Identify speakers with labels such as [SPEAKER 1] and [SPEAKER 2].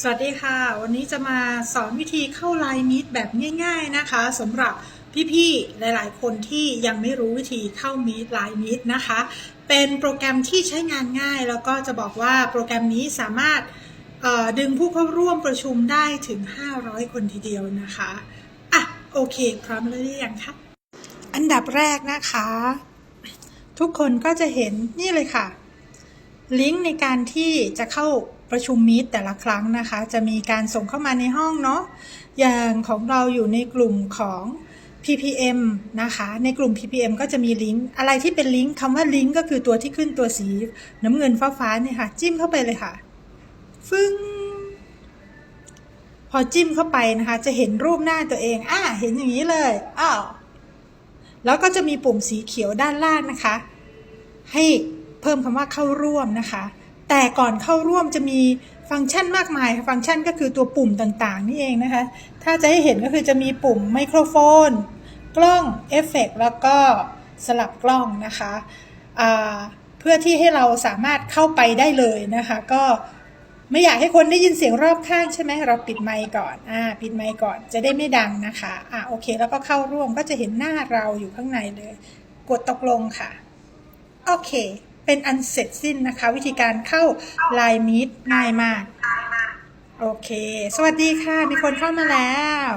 [SPEAKER 1] สวัสดีค่ะ วันนี้จะมาสอนวิธีเข้าไลน์มิตแบบง่าย ๆนะคะสำหรับพี่ๆ หลายๆ คนที่ยังไม่รู้วิธีเข้ามิตไลน์มิตนะคะ เป็นโปรแกรมที่ใช้งานง่าย แล้วก็จะบอกว่าโปรแกรมนี้สามารถดึงผู้เข้าร่วมประชุมได้ถึง 500 คนทีเดียวนะคะอะโอเค พร้อมแล้วหรือยังคะอันดับแรกนะคะ ทุกคนก็จะเห็นนี่เลยค่ะ ลิงก์ในการที่จะเข้า ประชุมมีตแต่ละครั้งนะคะ จะมีการส่งเข้ามาในห้องเนาะอย่างของเราอยู่ในกลุ่มของ PPM นะคะ ในกลุ่ม PPM ก็จะมีลิงก์ อะไรที่เป็นลิงก์คำว่าลิงก์ก็คือตัวที่ขึ้นตัวสีน้ำเงินฟ้าๆเนี่ยค่ะ จิ้มเข้าไปเลยค่ะ ฟึ้ง พอจิ้มเข้าไปนะคะ จะเห็นรูปหน้าตัวเอง อ่า เห็นอย่างนี้เลย อ้าว แล้วก็จะมีปุ่มสีเขียวด้านล่างนะคะ ให้เพิ่มคำว่าเข้าร่วมนะคะ แต่ก่อนเข้าร่วมจะมีฟังก์ชันมากมายฟังก์ชันก็คือตัวปุ่มต่างๆ นี่เองนะคะ ถ้าจะให้เห็นก็คือจะมีปุ่มไมโครโฟน กล้องเอฟเฟกแล้วก็สลับกล้องนะคะเพื่อที่ให้เราสามารถเข้าไปได้เลยนะคะ ก็ไม่อยากให้คนได้ยินเสียงรอบข้างใช่ไหมเราปิดไมค์ก่อนอ่าปิดไมค์ก่อนจะได้ไม่ดังนะคะอ่าโอเค แล้วก็เข้าร่วมก็จะเห็นหน้าเราอยู่ข้างในเลย กดตกลงค่ะ โอเค เป็นอันเสร็จสิ้นนะคะ วิธีการเข้า l i น e Meet ง่ายมาก โอเค สวัสดีค่ะ มีคนเข้ามาแล้ว